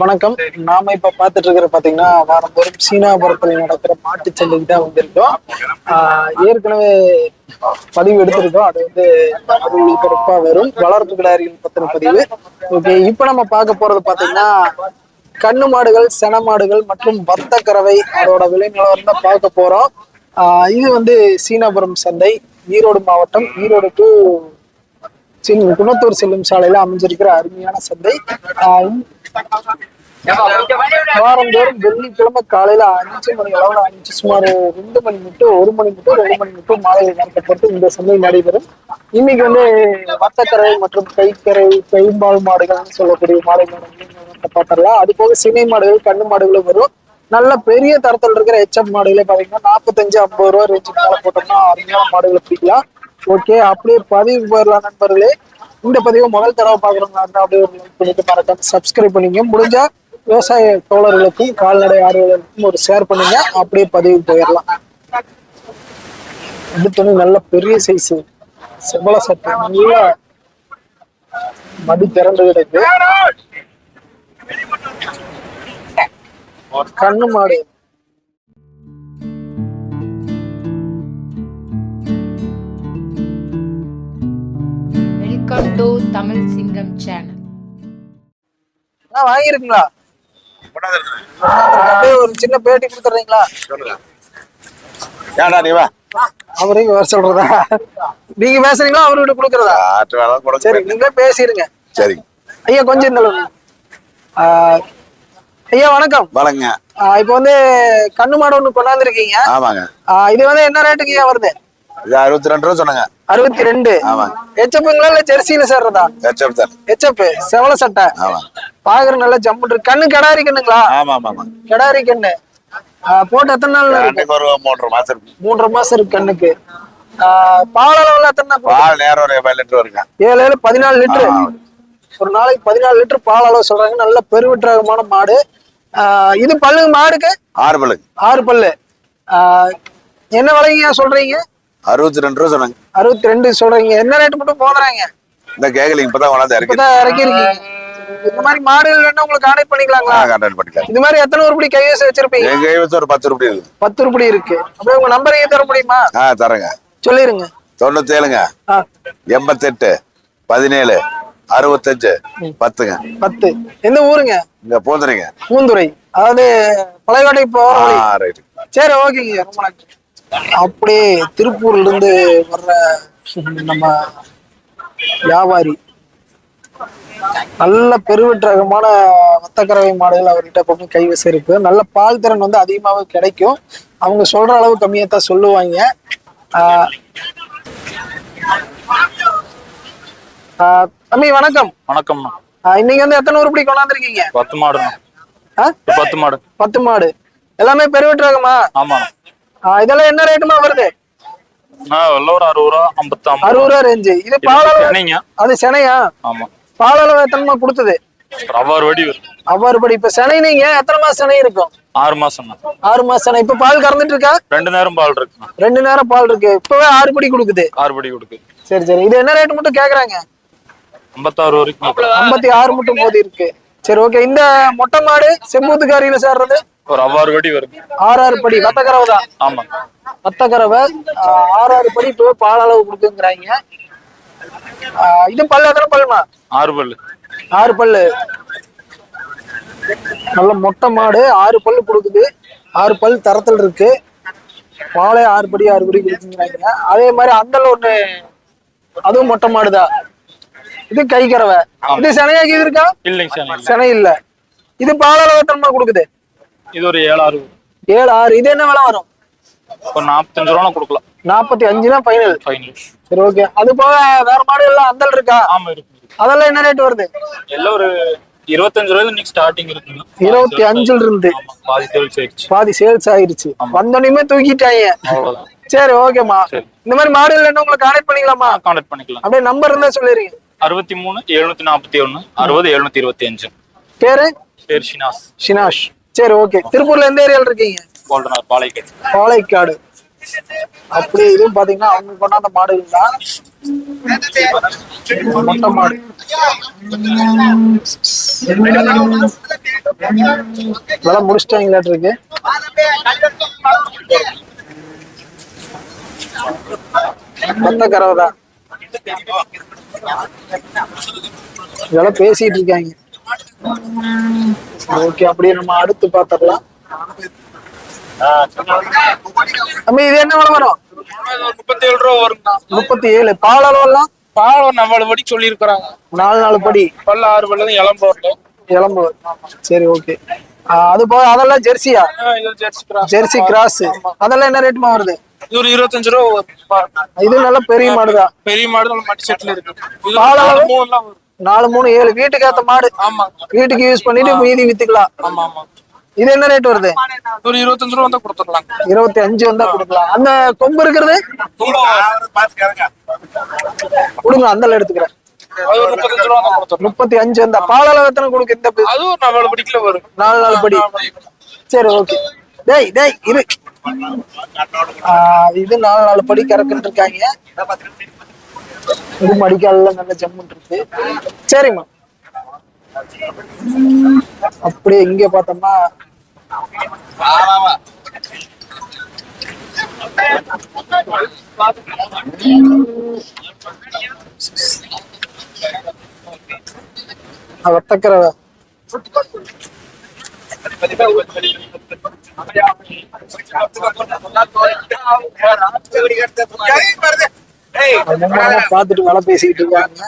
வணக்கம். நாம இப்ப பாத்துட்டு இருக்கிற பாத்தீங்கன்னா வாரந்தோறும் சீனாபுரத்தில் நடக்கிற மாட்டுச் சந்தைக்கு தான் வந்திருக்கோம். ஏற்கனவே பதிவு எடுத்திருக்கோம். அது வந்து அது ஒளிபரப்பா வரும். வளர்ப்பு கிடாரிகள் பத்தின பதிவு. ஓகே இப்ப நம்ம பார்க்க போறது பாத்தீங்கன்னா கண்ணு மாடுகள் சென மாடுகள் மற்றும் வத்த கறவை அதோட விலை நிலவரம் தான் பார்க்க போறோம். ஆஹ் இது வந்து சீனாபுரம் சந்தை ஈரோடு மாவட்டம் ஈரோடு டு சின்ன குணத்தூர் செல்லும் சாலையில அமைஞ்சிருக்கிற அருமையான சந்தை. வாரந்தோறும் வெள்ளிக்கிழமை காலையில அஞ்சு மணி அளவுல அஞ்சு சுமார் ரெண்டு மணி மட்டும் ஒரு மணி மட்டும் ரெண்டு மணி மட்டும் மாலையில் நடத்தப்பட்டு இந்த சந்தை நடைபெறும். இன்னைக்கு வந்து வட்டக்கரை மற்றும் கைக்கரை கைம்பால் மாடுகள்னு சொல்லக்கூடிய மாடு மாடுகள் பார்த்துடலாம். அது போக சினை மாடுகள் கண்ணு மாடுகளும் வரும். நல்ல பெரிய தரத்தில் இருக்கிற ஹெச்எம் மாடுகளே பாத்தீங்கன்னா நாற்பத்தஞ்சு ஐம்பது ரூபா ரேஞ்சு மேல போட்டோம்னா அருமையான மாடுகளை பிடிக்கலாம். ஓகே அப்படியே பதிவு போயிடலாம் நண்பர்களே. இந்த பதிவை முதல் தடவை பாக்குறவங்க இருந்தா அப்படியே ஒரு லைக் பண்ணிட்டு மறக்காம சப்ஸ்கிரைப் பண்ணிங்க. முடிஞ்சா விவசாய தோழர்களுக்கும் கால்நடை ஆர்வலர்களுக்கும் ஒரு ஷேர் பண்ணுங்க. அப்படியே பதிவு போயிடலாம் இந்த நல்ல பெரிய சைஸ் செவ்வள சட்டை. நல்லா மடி திறந்து கிடக்கு. கண்ணு மாடு. டு தமிழ் சிங்கம் சேனல் வாங்கிருக்கீங்களா? அப்படியே ஒரு சின்ன பேட்டி கொடுத்துறீங்களா? ஏன்டா நீ வா. அவரையும் வர சொல்றதா நீங்க பேசுறீங்களா? அவர்கிட்ட கொடுக்கறதா? சரி நீங்களே பேசிருங்க. சரி. ஐயா கொஞ்சம் இந்த ஐயா வணக்கம். வணங்க ஆஹ், இப்போ வந்து கண்ணு மாடு ஒண்ணு கொண்டாந்துருக்கீங்க. ஆமாங்க. இது வந்து என்ன ரேட்டுக்கு ஐயா வருது? இது அறுபத்தி ரெண்டு ரூபா சொன்னாங்க. அறுபத்தி ரெண்டு. ஆமாங்க எச்சப்புங்களா இல்ல ஜெர்சியில சேர்றதா? ஹெச்எப் தான். எச்சப்பு செவல சட்டை. பாக்குற நல்லா ஜம்முட்டு இருக்கு. கண்ணு கிடாரி கண்ணுங்களா? ஆமா ஆமா கிடாரி கண்ணு. போட்டு எத்தனை நாள் இருக்கு? அன்னைக்கு ஒரு மூன்றரை மாசம் இருக்கு. மூன்றரை மாசம் இருக்கு கண்ணுக்கு. பால் அளவுல எத்தனை? பால் நேரம் ஒரு ஏழு லிட்டர் வருங்க. ஏழு ஏழு பதினாலு லிட்டர். ஒரு நாளைக்கு பதினாலு லிட்டர் பால் அளவு சொல்றாங்க. நல்ல பெருவிற்றகமான மாடு. இது பல்லு மாடுக்கு? ஆறு பல்லுங்க ஆறு பல்லு. என்ன விலைங்க சொல்றீங்க? அறுபத்தி ரெண்டு ரூபா சொன்னாங்க. அறுபத்தி ரெண்டு சொல்றீங்க. என்ன ரேட் மட்டும் போதுறாங்க இந்த கேக்கலிங்க இப்பதான் கொண்டாந்து இறக்கி இப்பதான் இறக்கிருக்கீங்க இந்த மாதிரி மாடுகள் வேணா உங்களுக்கு கான்டாக்ட் பண்ணிக்கலாங்களா? கான்டாக்ட் பண்ணிக்கலாம். இந்த மாதிரி எத்தனை உருப்படி கைவசம் வச்சிருப்பீங்க? எங்க கைவசம் ஒரு பத்து ரூபாய் இருக்குது பத்து உருப்படி இருக்கு. அப்படியே உங்க நம்பரையும் தர முடியுமா? ஆ தரேங்க. சொல்லிருங்க. தொண்ணூத்தி ஏழுங்க எண்பத்தெட்டு பதினேழு அறுபத்தஞ்சு பத்துங்க. பத்து. எந்த ஊருங்க? இங்க போந்துறீங்க. பூந்துறை. அதாவது பழையவாடை ரைட்டு சரி ஓகேங்க. ரொம்ப நன்றி. அப்படியே திருப்பூர்ல இருந்து வர்ற நம்ம வியாபாரி. நல்ல பெருவிற்றகமான வத்தக்கறவை மாடுகள் அவர்கிட்ட எப்பவுமே கைவசம் இருக்கு நல்ல பால் திறன் வந்து அதிகமாகவே கிடைக்கும். அவங்க சொல்ற அளவு கம்மியா தான் சொல்லுவாங்க தம்பி வணக்கம். வணக்கம்ண்ணா ஆஹ் இன்னைக்கு வந்து எத்தனை உருப்படி கொண்டாந்துருக்கீங்க? பத்து ஆ? பத்து மாடு. பத்து மாடு. எல்லாமே பெருவிற்றகமா ஆஹ் இதெல்லாம் என்ன ரேட்டுமா வருது? ஒரு அறுபது ரூபா அறுபது ரூபா ரேஞ்சு இது பால் அளவு சென்னைங்க. அது செனையா ஆமா. பால் அளவு எத்தனைமா கொடுத்தது? அவ்வாறு படி இப்ப செனை நீங்க எத்தனை மாசம் செனை இருக்கும்? ஆறு மாசம்ண்ணா ஆறு மாசம் இப்ப பால் கறந்துட்டு இருக்கா? ரெண்டு நேரம் பால் இருக்குண்ணா. ரெண்டு நேரம் பால் இருக்கு. இப்பவே ஆறு படி கொடுக்குது. ஆறு படி கொடுக்கு. சரி சரி. இது என்ன ரேட் மட்டும் கேக்குறாங்க? ஐம்பத்தாறு வரைக்கும் ஐம்பத்தி ஆறு மட்டும் போது இருக்கு. சரி ஓகே. இந்த மொட்டை மாடு செம்பூத்துக்காரியில சேர்றது? ஒரு அவ்வாறு வடி வரும் ஆறு ஆறு படி வத்தக்கறவை தான் ஆமா. வத்தக்கறவை ஆஹ், ஆறு ஆறு படி இப்பவே பால் அளவு கொடுக்குங்கிறாங்க. இது பல்லு எத்தனை பல்லுமா? ஆறு பல்லு. ஆறு பல்லு. நல்ல மொட்டை மாடு ஆறு பல்லு கொடுக்குது. ஆறு பல் தரத்தில் இருக்கு. பாலே ஆறு படி ஆறு படி கொடுக்குங்கிறாங்க. அதே மாதிரி அந்தல ஒண்ணு அதுவும் மொட்டை மாடுதான் இது கை கறவை இது செனையாக்கி இது இருக்கா இல்லைங்க. செனை இல்ல. இது பாலால எத்தனை கொடுக்குது? இது ஒரு ஏழு ஆறு. ஏழு ஆறு இது என்ன விலை வரும்? ஒரு நாற்பத்தஞ்சு ரூபா கொடுக்கலாம். நாற்பத்தி அஞ்சு தான் ஃபைனல் ஃபைனல் சரி ஓகே அது போக வேற மாடு எல்லாம் அந்தல் இருக்கா? ஆமா இருக்கு. அதெல்லாம் என்ன ரேட் வருது? எல்லாம் ஒரு இருபத்தஞ்சு ரூபாயில இன்னைக்கு ஸ்டார்டிங் இருக்குங்க. இருபத்தி அஞ்சுல இருந்து. பாதி சேல்ஸ் ஆயிடுச்சு. பாதி சேல்ஸ் ஆயிருச்சு. வந்தோடனே தூக்கிட்டாங்க. சரி ஓகேம்மா இந்த மாதிரி மாடுகள் என்ன உங்களுக்கு கான்டெக்ட் பண்ணிக்கலாமா? கான்டாக்ட் பண்ணிக்கலாம். அப்படியே நம்பர் இருந்தா சொல்லிடுங்க அறுபத்தி மூணு எழுநூத்தி நாற்பத்தி ஒண்ணு அறுபது எழுநூத்தி இருபத்தி அஞ்சு. பேரு? பேர் ஷினாஸ். ஷினாஷ். சரி ஓகே திருப்பூர்ல எந்த ஏரியால இருக்கீங்க? பாலைக்கட்டு பாலைக்காடு அப்படியே இதுவும் பாத்தீங்கன்னா அவங்க கொண்டாந்த மாடுகள்? தான் மொட்டை மாடு. இதெல்லாம் முடிச்சிட்டாங்களாட்டு இருக்கு? மொத்த கறவை தான். இதெல்லாம் பேசிட்டு இருக்காங்க. ஓகே அப்படியே நம்ம அடுத்து பாத்திரலாம் நம்ம இது என்ன வரும்? முப்பத்தி ஏழு ரூபா வருங்கண்ணா முப்பத்தி ஏழு பால் அளவெல்லாம்? பாலம் நம்மள படி சொல்லி இருக்கிறாங்க நாலு நாலு படி. பல்ல ஆறு பல்லு இளம்போர்ல இளம்பு சரி ஓகே. அது போக அதெல்லாம் ஜெர்சியா? ஜெர்சி கிராஸ் அதெல்லாம் என்ன ரேட்டுமா வருது? இது ஒரு இருபத்தஞ்சு ரூபா வரும். இது நல்ல பெரிய மாடுதான். பெரிய மாடு மட்டி செட்ல இருக்கு. இது பால் நாலு அளவு? மூணுலாம் வரும். நாலு மூணு ஏழு. வீட்டுக்கு ஏத்த மாடு. ஆமாங்க வீட்டுக்கு யூஸ் பண்ணிட்டு மீதி வித்துக்கலாம். ஆமா ஆமா. இது என்ன ரேட் வருது? ஒரு இருபத்தஞ்சு ரூபா வந்தா கொடுத்துடலாம். இருபத்தி அஞ்சு வந்தா கொடுக்கலாம். அந்த கொம்பு இருக்கிறது? கொடுங்க அந்த எடுத்துக்கிறேன். முப்பத்தி அஞ்சு வந்தா பால் அளவு எத்தனை கொடுக்கு? இந்த அதுவும் வரும். நாலு நாலு படி. சரி ஓகே டேய் டேய் இரு. இது நாலு நாலு படி கறக்குன்னு இருக்காங்க. இது மடிக்கால நல்ல ஜம்முன் இருக்கு. சரிம்மா. அப்படியே இங்க பார்த்தோம்னா வத்தக்கரை அவங்க பார்த்துட்டு வேலை பேசிக்கிட்டு இருக்காங்க.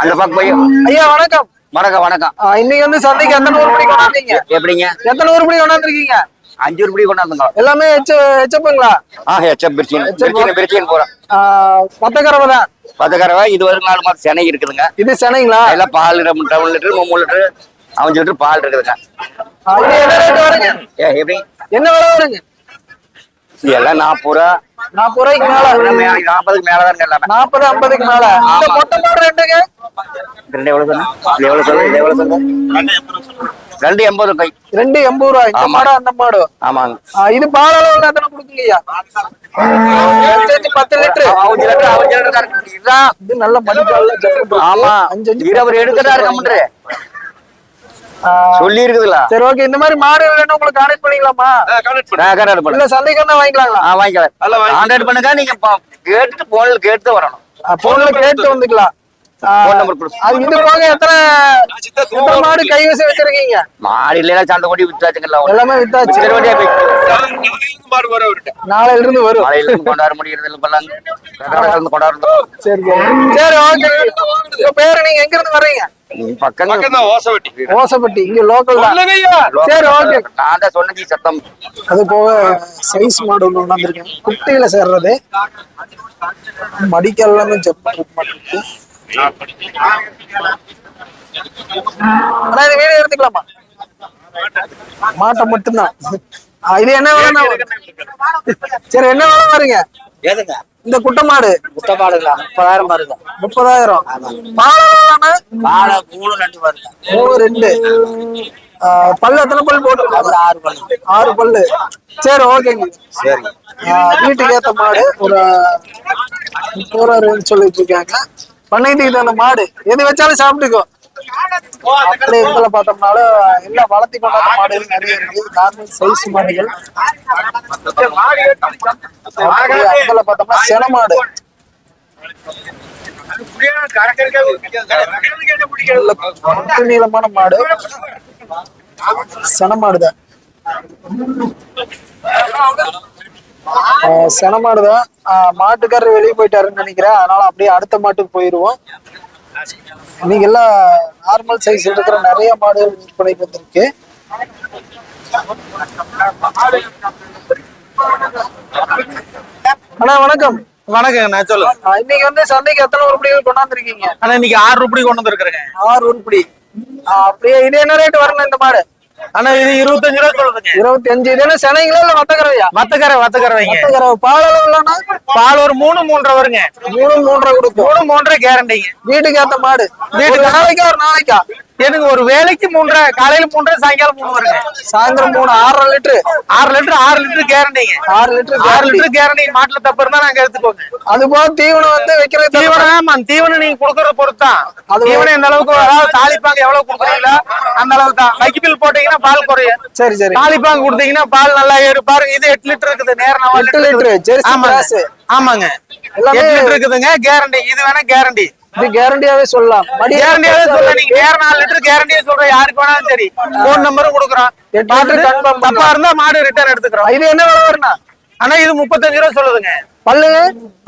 அந்த பக்கம் போய் ஐயா வணக்கம். வணக்கம் வணக்கம். இன்னைக்கு வந்து சந்தைக்கு எத்தனை உருப்படி கொண்டாந்தீங்க எப்படிங்க? எத்தனை உருப்படி கொண்டாந்துருக்கீங்க? அஞ்சு ரூபாய் கொண்டாந்துங்க. எல்லாமே எச்ச எச்சப்புங்களா ஆ ஹெச்எப் பிரிச்சின் பிரிச்சின் பிரிச்சின் போறோம். மொத்தக்கரவை தான். பத்தக்கரவை இது ஒரு நாலு மாதம் சென்னை இருக்குதுங்க. இது சென்னைங்களா? எல்லாம் பால் டவுன் லிட்டர் மூணு லிட்டர் அஞ்சு லிட்டர் பால் இருக்குதுங்க. என்ன ரேட் வருங்க? ஏ எப்படி? என்ன விலை வருங்க? எல்லாம் நாற்பது ரூபா. நாற்பது ரூபாய்க்கு மேல நாற்பதுக்கு மேல தாங்க எல்லாமே. நாற்பது ஐம்பதுக்கு மேல. இந்த மொட்டை மாடு ரெண்டுங்க. ரெண்டு எவ்வளவு இது எவ்வளவு சொல்லு இது எவ்வளவு சொல்லு ரெண்டு எண்பது கை ரெண்டு எண்பது ரூபாய். இந்த. மாடு அந்த மாடு. ஆமாங்க. இது பால் அளவு எத்தனை அஞ்சு பத்து லிட்டரு. அஞ்சு லிட்டர் அஞ்சு லிட்டர் தான் இருக்கு. இதுதான் இது நல்ல ஜப்பு ஆமா. அஞ்சு அஞ்சு இருபது எடுக்கிறா இருக்க ஆ, சொல்லி இருக்குதுல்ல சரி ஓகே இந்த மாதிரி மாடு வேணும் உங்களுக்கு கான்டெக்ட் பண்ணிக்கலாமா? நான் கரெக்ட் பண்ணு. இல்ல சந்தைக்கு வாங்கிக்கலாங்களா? ஆ வாங்கிக்கலாம். கான்டாக்ட் பண்ணுங்க நீங்க கேட்டுட்டு போன்ல கேட்டு வரணும். போன்ல கேட்டு வந்துக்கலாம். அது போக எத்தனை எத்தனை மாடு கைவசம் வச்சிருக்கீங்க? மாடு இல்லைன்னா சண்டை கொடி வித்தாச்சுங்களா எல்லாமே வித்தாச்சு. நாளையில இருந்து வரும். இருந்து கொண்டாட முடியறது சரி சரி. சரி ஓகே. உங்க பேரு நீங்க எங்க இருந்து வர்றீங்க ஓசப்பட்டி இங்க லோக்கல் சரி ஓகே. நான் தான் சத்தம். அது போக சைஸ் மாடு ஒண்ணு கொண்டாந்துருக்கேன். குட்டியில சேர்றது. மடிக்க எல்லாமே ஜப் ஆனா இது வீடியோ எடுத்துக்கலாமா? மாட்டை மட்டும்தான். இது என்ன வேலை சரி என்ன வேலை பாருங்க எதுங்க? இந்த குட்டை மாடு முட்டை மாடுங்களா முப்பதாயிரம். பாருங்க முப்பதாயிரம் பாலை மூணு ரெண்டு பாருங்க மூணு ரெண்டு. பல்லு எத்தனை பல் போட்டு அதுல ஆறு பாருங்க ஆறு பல்லு. சரி ஓகேங்க. சரிங்க. வீட்டுக்கு ஏத்த மாடு ஒரு முப்பது ரூபா சொல்லிட்டு இருக்காங்க. பண்ணிட்டு தகுந்த மாடு. எது வச்சாலும் சாப்பிட்டுக்கோ. அப்படி எங்களை பார்த்தோம்னாலும் எல்லாம் வளர்த்தி மாடுகள் நிறைய இருக்கு. நார்மல் சைஸ் மாடுகள். அப்படியே பார்த்தோம்னா சென மாடு. நீளமான மாடு. சென மாடுதான். ஆஹ் சென மாடுதான் ஆஹ் மாட்டுக்காரர் வெளியே போயிட்டாருன்னு நினைக்கிறேன். அதனால அப்படியே அடுத்த மாட்டுக்கு போயிருவோம். இன்னைக்கு எல்லாம் நார்மல் சைஸ் இருக்கிற நிறைய மாடுகள் விற்பனைக்கு வந்திருக்கு. அண்ணா வணக்கம். வணக்கங்க நான் சொல்லு இன்னைக்கு வந்து சந்தைக்கு எத்தனை உருப்படிகள் கொண்டாந்துருக்கீங்க? ஆனா இன்னைக்கு ஆறு ரூபாய் கொண்டு வந்திருக்கிறேங்க. ஆறு உருப்படி. அப்படியே இது என்ன ரேட் வரணும் இந்த மாடு? ஆனா இது இருபத்தஞ்சு ரூபா சொல்லுதுங்க இருபத்தி அஞ்சு இது என்ன சென்னைங்களா இல்ல வத்தக்கரவையா? வத்தக்கரை வத்தக்கரை வைங்க வத்தக்கரவை. பால் இல்லைன்னா பால் ஒரு மூணு மூன்றரை வருங்க. மூணு மூன்றரை கொடுக்கும். மூணு மூன்றரை கேரண்டிங்க வீட்டுக்கு ஏத்த மாடு. வீட்டுக்கு நாளைக்கா ஒரு நாளைக்கா? எனக்கு ஒரு வேலைக்கு மூன்றரை காலையில மூன்றரை சாயங்காலம் மூணு வருங்க. சாயந்தரம் மூணு ஆறரை லிட்டரு. ஆறு லிட்டர் ஆறு லிட்டர் கேரண்டிங்க ஆறு லிட்டரு ஆறு லிட்டர் கேரண்டி மாட்டுல தப்பு இருந்தா நாங்க எடுத்துக்கோங்க அது போக தீவனம் வந்து வைக்கிறது தீவனம் ஆமா தீவனம் நீங்க கொடுக்கறத பொறுத்தான் அது- தீவனம் எந்த அளவுக்கு அதாவது தாலிப்பாங்க எவ்வளவு கொடுக்குறீங்களோ அந்த அளவுக்கு தான் வைக்கிபில் போட்டீங்கன்னா பால் குறையும். சரி சரி. தாலிப்பாங்க கொடுத்தீங்கன்னா பால் நல்லா ஏறு. பாருங்க இது எட்டு லிட்டர் இருக்குது நேரம் எட்டு லிட்டர் ஆமாங்க. ஆமாங்க. எட்டு லிட்டர் இருக்குதுங்க கேரண்டி இது வேணா கேரண்டி இது கேரண்டியாவே சொல்லலாம். கேரண்டியாவே சொல்ல நீங்க நேரம் நாலு லிட்டர் கேரண்டியே சொல்ற யாருக்கு வேணாலும் சரி. போன் நம்பரும் கொடுக்குறோம். தப்பா. இருந்தா மாடு ரிட்டர்ன் எடுத்துக்கிறோம். இது என்ன விலை வரும்னா? ஆனா இது முப்பத்தஞ்சு ரூபா சொல்லுதுங்க. பல்லு?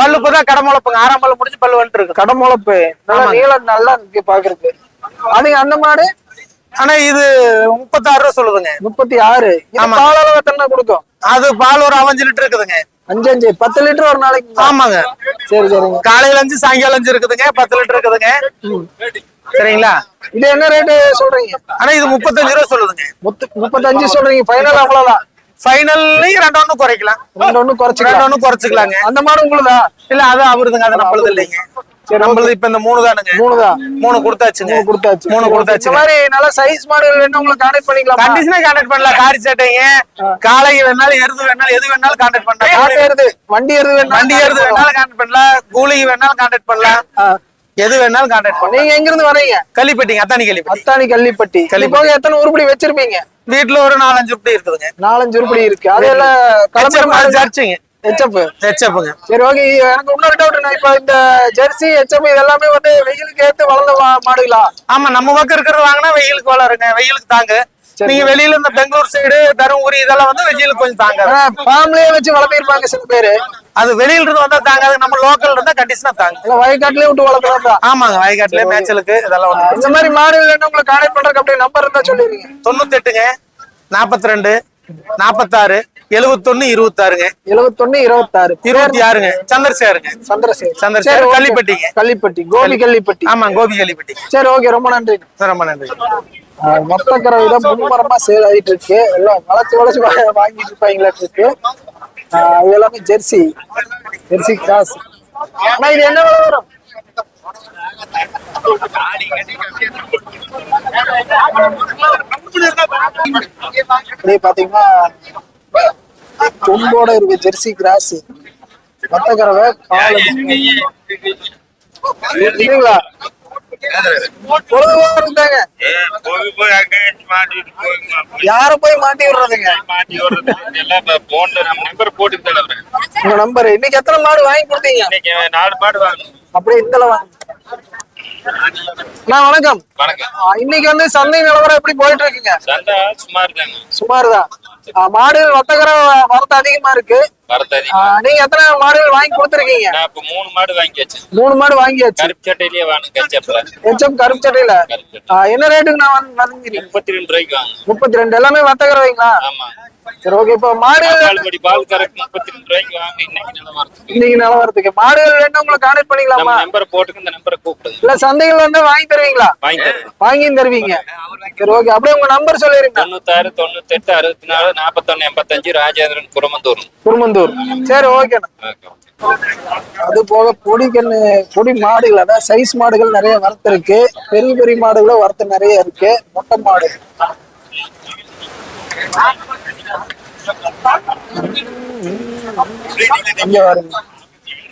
பல்லு இப்பதான் கடை முளைப்புங்க. ஆறாம் பல்லு முடிச்சு பல்லு வந்துட்டு இருக்கு. கடமுளப்பு நல்லா. நீளம் நல்லா இருக்கு பாக்குறதுக்கு. அதுங்க அந்த மாடு? ஆனா இது முப்பத்தாறு ரூபா சொல்லுதுங்க. முப்பத்தி ஆறு. பால் அளவு எத்தனை கொடுக்கும் அது பால் ஒரு அஞ்சு லிட்டர் இருக்குதுங்க. அஞ்சு அஞ்சு. பத்து லிட்டர் ஒரு நாளைக்கு ஆமாங்க. சரி சரிங்க. காலையில அஞ்சு சாயங்காலம் அஞ்சு இருக்குதுங்க. பத்து லிட்டர் இருக்குதுங்க. சரிங்களா? இது என்ன ரேட்டு சொல்றீங்க? ஆனா இது முப்பத்தஞ்சு ரூபா சொல்லுதுங்க. முத்து முப்பத்தஞ்சு சொல்றீங்க. ஃபைனல் அவ்வளவுதான். ஃபைனல்லையும் ரெண்டு ஒண்ணு குறைக்கலாம். ரெண்டு ஒண்ணு ரெண்டு குறைச்சிக்கலாம். ஒண்ணு குறைச்சிக்கலாங்க. அந்த மாடு உங்களுதா? இல்ல அது அவருதுங்க. அது நம்மளுது இல்லைங்க. நம்மளுது இப்ப இந்த மூணு தானுங்க. மூணுதான் மூணு கொடுத்தாச்சுங்க. மூணு கொடுத்தாச்சு. மூணு இந்த கொடுத்தாச்சு மாதிரி நல்ல சைஸ் மாடுகள் வேணும் உங்களுக்கு கான்டாக்ட் பண்ணிக்கலாம்? கண்டிஷனா கான்டாக்ட் பண்ணலாம். காரி சட்டைங்க காலை வேணாலும் எருது வேணாலும் எது வேணாலும் கான்டாக்ட் பண்ணலாம். காட்டு ஏறுது வண்டி ஏறுது வேணும் வண்டி எருது வேணாலும் கான்டாக்ட் பண்ணலாம். கூலி வேணாலும் கான்டாக்ட் பண்ணலாம். எது வேணாலும் கான்டாக்ட் பண்ணலாம். நீங்க எங்க இருந்து வரீங்க கள்ளிப்பட்டிங்க அத்தானி கள்ளிப்பட்டி. அத்தானி கள்ளிப்பட்டி. போக எத்தனை உருப்படி வச்சிருப்பீங்க? வீட்டுல ஒரு நாலஞ்சு உருப்படி இருக்குதுங்க. நாலஞ்சு உருப்படி இருக்கு. அதெல்லாம் கலப்படம் ஜர்ச்சிங்க. ஹெச்எப் ஹெச்எப்புங்க சரி ஓகே எனக்கு இன்னொரு டவுட் இப்ப இந்த ஜெர்சி ஹெச்எப் இதெல்லாமே வந்து வெயிலுக்கு ஏத்து வளர்ந்த மாடுகளா? ஆமா நம்ம பக்கம் இருக்கிறது வாங்கினா வெயிலுக்கு வளருங்க வெயிலுக்கு தாங்க. நீங்க வெளியில இந்த பெங்களூர் சைடு தருமபுரி இதெல்லாம் வந்து வெயிலுக்கு கொஞ்சம் தாங்காது. ஃபார்ம்லயே வச்சு வளர்த்திருப்பாங்க சில பேரு. அது வெளியில இருந்து வந்தா தாங்காது நம்ம லோக்கல் இருந்தா கண்டிஷனா தாங்க. இல்ல வயக்காட்டுலயே விட்டு வளர்க்குறாங்க ஆமாங்க வயக்காட்டுல மேய்ச்சலுக்கு இதெல்லாம் வந்து இந்த மாதிரி மாடுகள் வேணும் உங்களுக்கு கான்டாக்ட் பண்றதுக்கு அப்படியே நம்பர் இருந்தா சொல்லிருங்க தொண்ணூத்தி எட்டுங்க நாற்பத்தி ரெண்டு நாற்பத்தாறு எழுபத்தொன்னு இருபத்தாறுங்க. எழுபத்தொன்னு இருபத்தாறு. இருபத்தி ஆறுங்க சந்திரசேகருங்க. சந்திரசேகர். சந்திரசேகர். கள்ளிப்பட்டிங்க. கள்ளிப்பட்டி. கோபி கள்ளிப்பட்டி. ஆமா கோபி கள்ளிப்பட்டி சரி ஓகே. ரொம்ப நன்றி. ரொம்ப நன்றி. மொத்தக்கரை தான் மும்மரமா சேல் ஆயிட்டு இருக்கு. எல்லாம் வளைச்சு வளைச்சு வா- வாங்கிட்டு இருப்பாங்களா இருக்கு. இது எல்லாமே ஜெர்சி. Jersey cross. ஆனா இது என்ன வரும்? பாத்தீங்கன்னா கொம்போட இருக்கு ஜெர்சி கிராஸ். மொத்தக்கரவை காலை இல்லைங்களா? யார போய் மாட்டி விடுறதுங்க. உங்க நம்பர். இன்னைக்கு எத்தனை மாடு வாங்கி கொடுத்தீங்க? அப்படியே இந்த வாங்க. வணக்கம். இன்னைக்கு வந்து சந்தை நிலவரம் எப்படி போயிட்டு இருக்குங்க? சுமார் தான். மாடுகள் வர்த்தகர வரத்து அதிகமா இருக்கு. நீங்க எத்தனை மாடுகள் வாங்கி கொடுத்துருக்கீங்க? மூணு மாடு வாங்கியாச்சு மூணு மாடு வாங்கியாச்சு கருப்பு சட்டையிலேயே வாங்க கச்சப்ல ஹெச்எம் கருப்பு சட்டையில? என்ன ரேட்டுக்கு நான் வந்து வாங்கிக்கிறீங்க முப்பத்தி ரெண்டு ரூபாய்க்கு முப்பத்தி ரெண்டு. எல்லாமே வர்த்தகர வைங்களா ஆமா. சரி ஓகே இப்போ மாடுகள் பால் படி பால் கரெக்ட் முப்பத்தி ரெண்டு ரூபாய்க்கு வாங்க இன்னைக்கு நிலவரத்துக்கு இன்னைக்கு நிலவரத்துக்கு மாடுகள் வேணும் உங்களை கான்டாக்ட் பண்ணிக்கலாமா? நம்பரை போட்டுக்கு இந்த நம்பரை கூப்பிடுங்க. இல்ல சந்தைகள் வந்து வாங்கி தருவீங்களா? வாங்கி தரேன் வாங்கியும் தருவீங்க. சரி ஓகே அப்படியே உங்க நம்பர் சொல்லிருங்க. தொண்ணூத்தாறு தொண்ணூத்தெட்டு அறுபத்தி நாலு நாற்பத்தொன்னு எண்பத்தஞ்சு ராஜேந்திரன் குரமந்தூர் குருமந்தூர். சரி ஓகேண்ணா அது போக பொடி கண்ணு பொடி மாடுகள் அதாவது சைஸ் மாடுகள் நிறைய வரத்து இருக்கு பெரிய பெரிய மாடுகளும் வரத்து நிறைய இருக்கு. மொட்டை மாடு. இங்க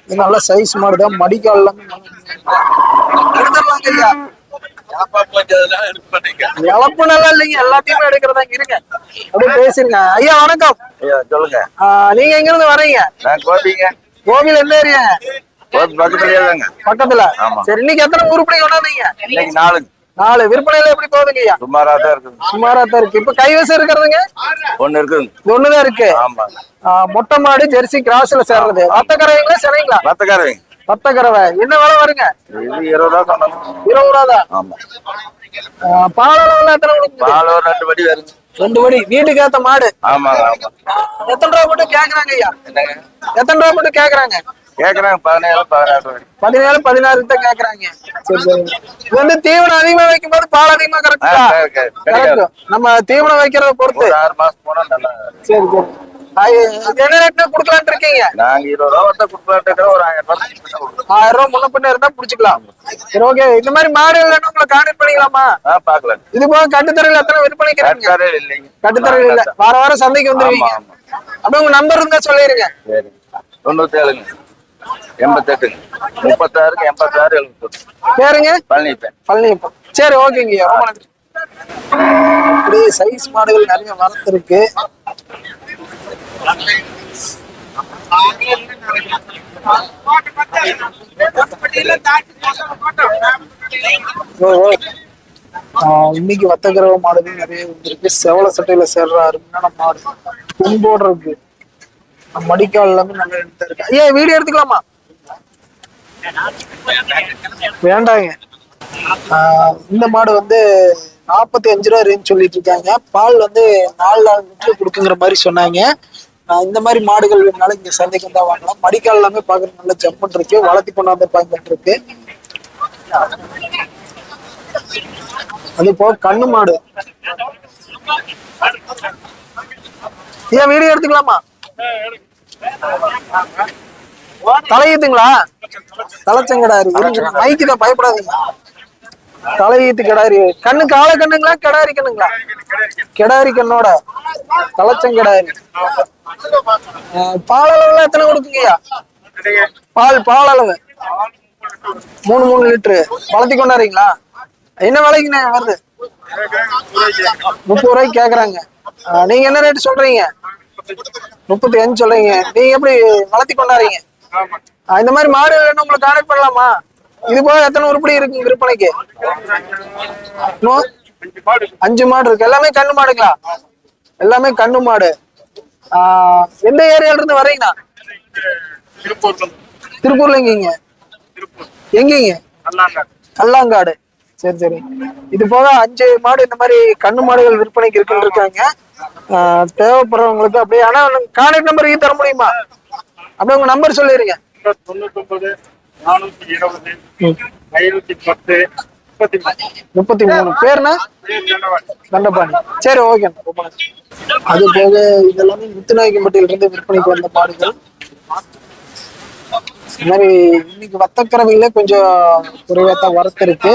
இது நல்ல சைஸ் மாடு தான் மடிக்கால் எடுத்துடலாங்க ஐயா. இழப்பு நல்லா இல்லைங்க எல்லாத்தையுமே எடுக்கிறதா இருங்க. அப்படியே பேசிருங்க. ஐயா வணக்கம். ஐயா சொல்லுங்க. நீங்க எங்க இருந்து வர்றீங்க நான் கோபிங்க. கோவில் எந்த ஏரியா? பக்கத்துல. ஆமா. சரி இன்னைக்கு எத்தனை உருப்படி கொண்டாந்தீங்க நாலுங்க. நாலு விற்பனையில எப்படி போகுதுங்க ஐயா சுமாரா தான் இருக்குங்க சுமாரா தான் இருக்கு. இப்ப கைவசம் இருக்கிறதுங்க? ஒண்ணு இருக்குங்க இது ஒண்ணுதான் இருக்கு. ஆஹ் மொட்டை மாடு ஜெர்சி கிராஸ்ல சேர்றது. வத்தக்கறவைங்களா சரிங்களா ரத்தக்காரங்க வத்தக்கறவை என்ன விலை வருங்க? இது இருபது ரூபா சொன்னாங்க. இருபது ரூபா தான்? ஆமா. பால் அளவுல எத்தனை பால் ஒரு ரெண்டு படி வருங்க ரெண்டு படி வீட்டுக்கு ஏத்த மாடு. ஆமா எத்தனை ரூபா மட்டும் கேக்குறாங்க ஐயா? எத்தனை ரூபா மட்டும் கேக்குறாங்க? கேக்குறாங்க பதினேழு பதினாறு. பதினேழு பதினாறு தான் கேக்குறாங்க. இது வந்து தீவனம் அதிகமா வைக்கும் போது பால் அதிகமா கரெக்டா நம்ம தீவனம் வைக்கிறத பொறுத்து. ஆறு மாசம் போனா நல்லா சரி சரி. ஆய், இது என்ன ரேட்னா கொடுக்கலான்னு இருக்கீங்க? நாங்க இருபது ரூபா வந்தா இருக்கிறோம். ஒரு ஆயிரம் ரூபாய். ஆயிரம் ரூபாய் முன்ன பின்ன இருந்தா புடிச்சுக்கலாம். சரி ஓகே இந்த மாதிரி மாடு உங்களை கான்டாக்ட் பண்ணிக்கலாமா? ஆ, பார்க்கலாம். இது போக கட்டுத்தரையில எத்தனை விற்பனைக்கு. கட்டுத்தரையில இல்ல. வார வாரம் சந்தைக்கு வந்துருவீங்க. அப்படியே உங்க நம்பர் இருந்தா சொல்லிருங்க. தொண்ணூத்தி ஏழுங்க எண்பத்தெட்டுங்க முப்பத்தாறுக்கு எண்பத்தாறு எழுபத்தொன்னு. பேருங்க பழனிப்பேன் பழனியப்பன். சரி ஓகேங்க ரொம்ப நன்றி. அப்படியே சைஸ் மாடுகள் நிறைய. ஆஹ் இன்னைக்கு வத்தக்கரவ மாடுகள் நிறைய வந்திருக்கு. செவல சட்டையில சேர்ற அருமையான மாடு. கும்போடு இருக்கு. மடிக்கால் எல்லாமே நல்ல எடுத்து இருக்கு ஐயா வீடியோ எடுத்துக்கலாமா? வேண்டாங்க. ஆஹ் இந்த மாடு வந்து நாற்பத்தி அஞ்சு ரூபா ரேஞ்ச் சொல்லிட்டு இருக்காங்க. பால் வந்து நாலு நாலு லிட்டர் கொடுக்குங்கிற மாதிரி சொன்னாங்க. இந்த மாதிரி மாடுகள் வேணுனாலும் இங்க சந்தைக்கு தான் வாங்கலாம். மடிக்கால் எல்லாமே பாக்குறது நல்ல ஜம்பன் இருக்கு. வளர்த்தி கொண்டாந்து பாய்ந்துட்டு இருக்கு. அது போக கண்ணு மாடு. ஏன் வீடியோ எடுத்துக்கலாமா? தலையீத்துங்களா? தலைச்சங்கடாரி மைக்கு தான் பயப்படாதீங்க. தலையீத்து கிடாரி கண்ணு கால கண்ணுங்களா? கிடாரி கண்ணுங்களா? கிடாரி கண்ணோட தலைச்சங்கடாரி. பால் அளவுல எத்தனை கொடுக்குங்கய்யா பால் பால் அளவு மூணு மூணு லிட்டரு. வளர்த்தி கொண்டாடுறீங்களா? என்ன விலைக்குண்ணே வருது? முப்பது ரூபாய்க்கு கேக்குறாங்க. நீங்க என்ன ரேட் சொல்றீங்க? முப்பத்தி அஞ்சு சொல்றீங்க. நீங்க எப்படி வளர்த்தி கொண்டாடுறீங்க? இந்த மாதிரி மாடு வேணும் உங்களை கான்டாக்ட் பண்ணலாமா? இது போக எத்தனை உருப்படி இருக்கு விற்பனைக்கு? அஞ்சு மாடு இருக்கு. எல்லாமே கண்ணு மாடுங்களா? எல்லாமே கண்ணு மாடு. ஆஹ் எந்த ஏரியால இருந்து வர்றீங்கண்ணா? திருப்பூர்ல எங்கீங்க? எங்கீங்க? கல்லாங்காடு. சரி சரி. இது போக அஞ்சு மாடு இந்த மாதிரி கண்ணு மாடுகள் விற்பனைக்கு இருக்குன்னு இருக்காங்க. ஆஹ் தேவைப்படுறவங்களுக்கு அப்படியே ஆனா கான்டாக்ட் நம்பர் தர முடியுமா? அப்படியே உங்க நம்பர் சொல்லிடுங்க தொண்ணூத்தொன்பது நானூத்தி இருபது ஐநூத்தி பத்து முப்பத்தி மூணு. பேர்னா? தண்டபாணி. சரி ஓகே அது போக இதெல்லாமே முத்துநாயக்கம்பட்டியில இருந்து விற்பனைக்கு வந்த மாடுகள். இந்த மாதிரி இன்னைக்கு வத்தக்கறவையில கொஞ்சம் குறைவா தான் வரத்து இருக்கு.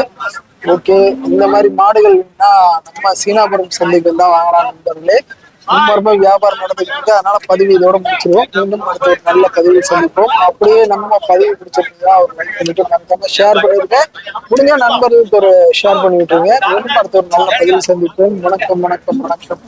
ஓகே இந்த மாதிரி மாடுகள் வேணும்னா நம்ம சீனாபுரம் சந்தைக்கு தான் வாங்கலாம் நண்பர்களே. மும்மரமா வியாபாரம் நடந்துட்டு இருக்கு. அதனால பதிவு இதோட முடிச்சிருவோம். மீண்டும் அடுத்த ஒரு நல்ல பதிவு சந்திப்போம். அப்படியே நம்ம பதிவு பிடிச்சிருக்கீங்களா அவர் லைக் பண்ணிட்டு மறக்காம ஷேர் பண்ணிருக்கேன் முடிஞ்ச நண்பர்களுக்கு ஒரு ஷேர் பண்ணி விட்டுருங்க. மீண்டும் அடுத்த ஒரு நல்ல பதிவு சந்திப்போம். வணக்கம் வணக்கம் வணக்கம்.